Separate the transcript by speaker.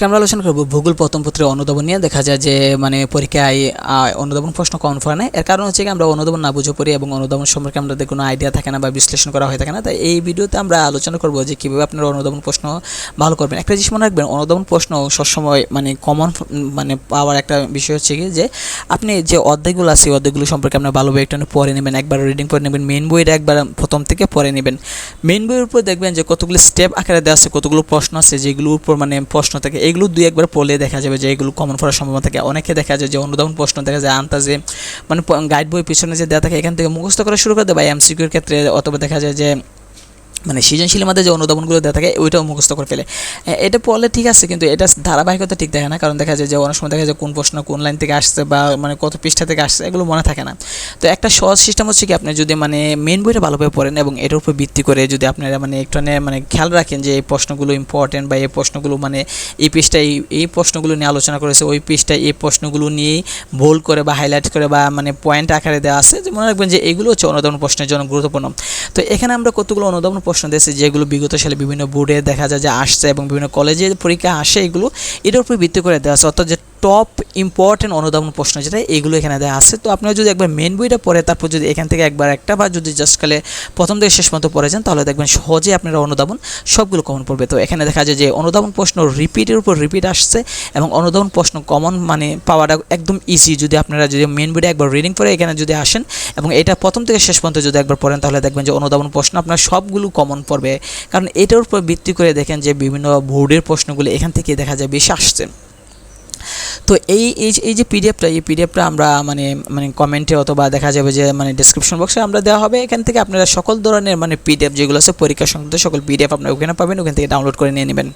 Speaker 1: আজকে আমরা আলোচনা করব ভূগোল প্রথম পত্রে অনুধাবন নিয়ে। দেখা যায় যে মানে পরীক্ষায় অনুধাবন প্রশ্ন কম পড়ে না এর কারণ হচ্ছে আমরা অনুধাবন না বুঝে পড়ি এবং অনুধাবন সম্পর্কে আমাদের কোনো আইডিয়া থাকে না বা বিশ্লেষণ করা হয়ে থাকে না। তাই এই ভিডিওতে আমরা আলোচনা করব যে কীভাবে আপনারা অনুধাবন প্রশ্ন ভালো করবেন। একটা জিনিস মনে রাখবেন, অনুধাবন প্রশ্ন সবসময় মানে কমন মানে পাওয়ার একটা বিষয় হচ্ছে কি যে, আপনি যে অধ্যায়গুলো আছে অধ্যায়গুলো সম্পর্কে আপনার ভালোভাবে একটু পড়ে নেবেন, একবার রিডিং করে নেবেন মেন বইটা একবার প্রথম থেকে পড়ে নেবেন। মেন বইয়ের উপর দেখবেন যে কতগুলো স্টেপ আকারে দেওয়া আছে, কতগুলো প্রশ্ন আছে, যেগুলোর উপর মানে প্রশ্ন থাকে। এগুলো দুই একবার পড়লে দেখা যাবে যে এগুলো কমন পড়ার সম্ভাবনা থাকে। অনেকে দেখা যায় যে অনুদান প্রশ্ন দেখা যায় আন্তাজে মানে গাইড বই পিছনে যে দেওয়া থাকে, এখান থেকে মুখস্থ করা শুরু করে দেয় বা এমসিকিউর ক্ষেত্রে অথবা দেখা যায় যে মানে সৃজনশীল মধ্যে যে অনুদানগুলো দেওয়া থাকে, ওইটাও মুখস্থ করে ফেলে। এটা পড়লে ঠিক আছে, কিন্তু এটা ধারাবাহিকতা ঠিক দেখে না, কারণ দেখা যায় যে অনেক সময় দেখা যায় কোন প্রশ্ন কোন লাইন থেকে আসছে বা মানে কত পৃষ্ঠা থেকে আসছে, এগুলো মনে থাকে না। তো একটা সহজ সিস্টেম হচ্ছে কি, আপনি যদি মানে মেন বইটা ভালোভাবে পড়েন এবং এটার উপর ভিত্তি করে যদি আপনারা মানে একটু মানে খেয়াল রাখেন যে এই প্রশ্নগুলো ইম্পর্টেন্ট বা এই প্রশ্নগুলো মানে এই পৃষ্ঠায় এই- প্রশ্নগুলো নিয়ে আলোচনা করেছে, ওই পৃষ্ঠায় এই প্রশ্নগুলো নিয়েই ভুল করে বা হাইলাইট করে বা মানে পয়েন্ট আকারে দেওয়া আছে, যে মনে রাখবেন যে এগুলো হচ্ছে অনুদান প্রশ্নের জন্য গুরুত্বপূর্ণ। তো এখানে আমরা কতগুলো অনুদান প্রশ্ন দিয়েছে যেগুলো বিগত সালে বিভিন্ন বোর্ডে দেখা যায় যে আসছে এবং বিভিন্ন কলেজে পরীক্ষা আসে, এগুলো এটার উপর ভিত্তি করে দেওয়া আছে। অর্থাৎ যে টপ ইম্পর্টেন্ট অনুধাবন প্রশ্ন যেটা এগুলো এখানে দেওয়া আছে। তো আপনারা যদি একবার মেন বইটা পড়ে, তারপর যদি এখান থেকে একবার একটা বা যদি জাস্ট খালে প্রথম থেকে শেষ মতো পড়ে যান, তাহলে দেখবেন সহজে আপনারা অনুধাবন সবগুলো কমন পড়বে। তো এখানে দেখা যায় যে অনুধাবন প্রশ্ন রিপিটের উপর রিপিট আসছে এবং অনুধাবন প্রশ্ন কমন মানে পাওয়াটা একদম ইজি যদি আপনারা যদি মেন বইটা একবার রিডিং করে এখানে যদি আসেন এবং এটা প্রথম থেকে শেষ পর্যন্ত যদি একবার পড়েন, তাহলে দেখবেন যে অনুধাবন প্রশ্ন আপনার সবগুলো কমন পড়বে। কারণ এটার উপর ভিত্তি করে দেখেন যে বিভিন্ন বোর্ডের প্রশ্নগুলো এখান থেকে দেখা যায় বেশি আসছে। তো এই এই যে- এই যে পিডিএফটা এই পিডিএফটা আমরা মানে মানে কমেন্টে অথবা দেখা যাবে যে মানে ডিসক্রিপশন বক্সে আমরা দেওয়া হবে। এখান থেকে আপনারা সকল ধরনের মানে পিডিএফ যেগুলো আছে, পরীক্ষা সংক্রান্ত সকল পিডিএফ আপনারা ওখানে পাবেন, ওখান থেকে ডাউনলোড করে নিয়ে নেবেন।